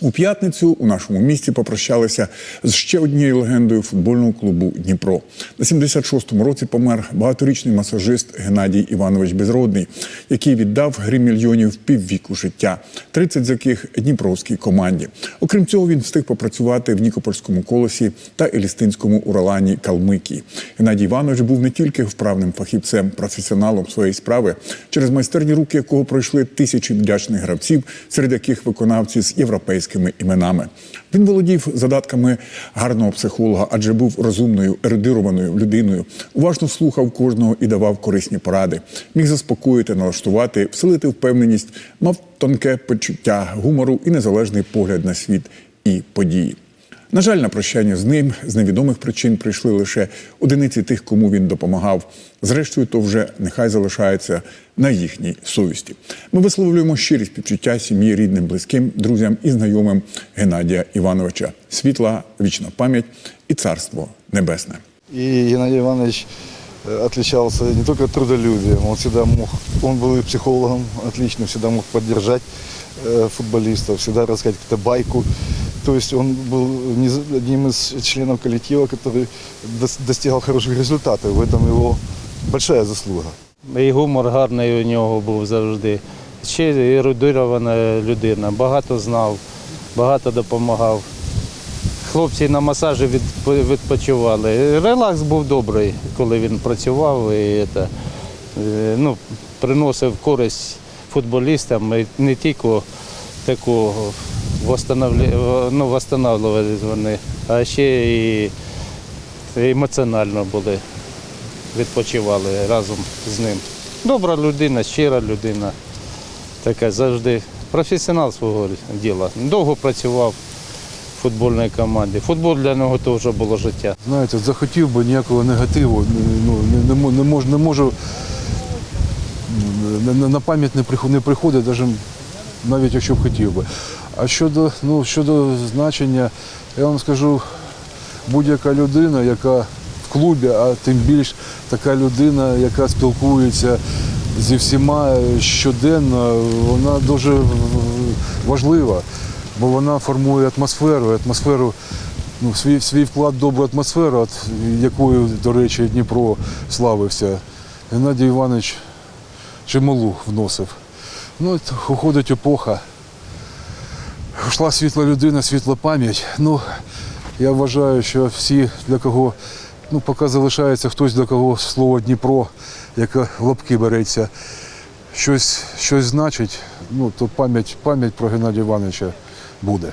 У п'ятницю у нашому місті попрощалися з ще однією легендою футбольного клубу Дніпро. На 76-му році помер багаторічний масажист Геннадій Іванович Безродний, який віддав грі мільйонів піввіку життя, 30 з яких Дніпровській команді. Окрім цього, він встиг попрацювати в Нікопольському колосі та Елістинському уралані Калмикії. Геннадій Іванович був не тільки вправним фахівцем, професіоналом своєї справи, через майстерні руки якого пройшли тисячі вдячних гравців, серед яких виконавці з європейськими іменами. Він володів задатками гарного психолога, адже був розумною, ерудированою людиною, уважно слухав кожного і давав корисні поради. Міг заспокоїти, налаштувати, вселити впевненість, мав тонке почуття гумору і незалежний погляд на світ і події. На жаль, на прощання з ним з невідомих причин прийшли лише одиниці тих, кому він допомагав. Зрештою, то вже нехай залишається на їхній совісті. Ми висловлюємо щирі співчуття сім'ї, рідним, близьким, друзям і знайомим Геннадія Івановича. Світла, вічна пам'ять і царство небесне. И Геннадий Иванович э, отличался не только трудолюбием, он всегда мог, он был и психологом отлично, всегда мог поддержать э, футболистов, всегда рассказать какую-то байку. То есть он был не- одним из членов коллектива, который дос- достигал хороших результатов. В этом его большая заслуга. І гумор гарний у нього був завжди. Ще ерудирована людина, багато знав, багато допомагав. Хлопці на масажі відп- відпочивали. Релакс був добрий, коли він працював і це, е, ну, приносив користь футболістам і не тільки таку восстановлі, ну, восстанавливали вони, а ще і емоціонально були відпочивали разом з ним. Добра людина, щира людина, така завжди професіонал свого діла. Довго працював в футбольній команді. Футбол для нього теж було життя. Знаєте, захотів би ніякого негативу, ну, не, не, не, мож, не можу, на, пам'ять не, приход, приходить, навіть якщо б хотів би. А щодо, ну, щодо значення, я вам скажу, будь-яка людина, яка в клубі, а тим більш така людина, яка спілкується зі всіма щоденно, вона дуже важлива, бо вона формує атмосферу, атмосферу ну, свій, свій вклад в добру атмосферу, от, якою, до речі, Дніпро славився. Геннадій Іванович чималу вносив. Ну, уходить епоха. Йшла світла людина, світла пам'ять. Ну, я вважаю, що всі, для кого, ну, поки залишається хтось, для кого слово Дніпро, яке в лапки береться, щось, щось значить, ну, то пам'ять, пам'ять про Геннадія Івановича буде.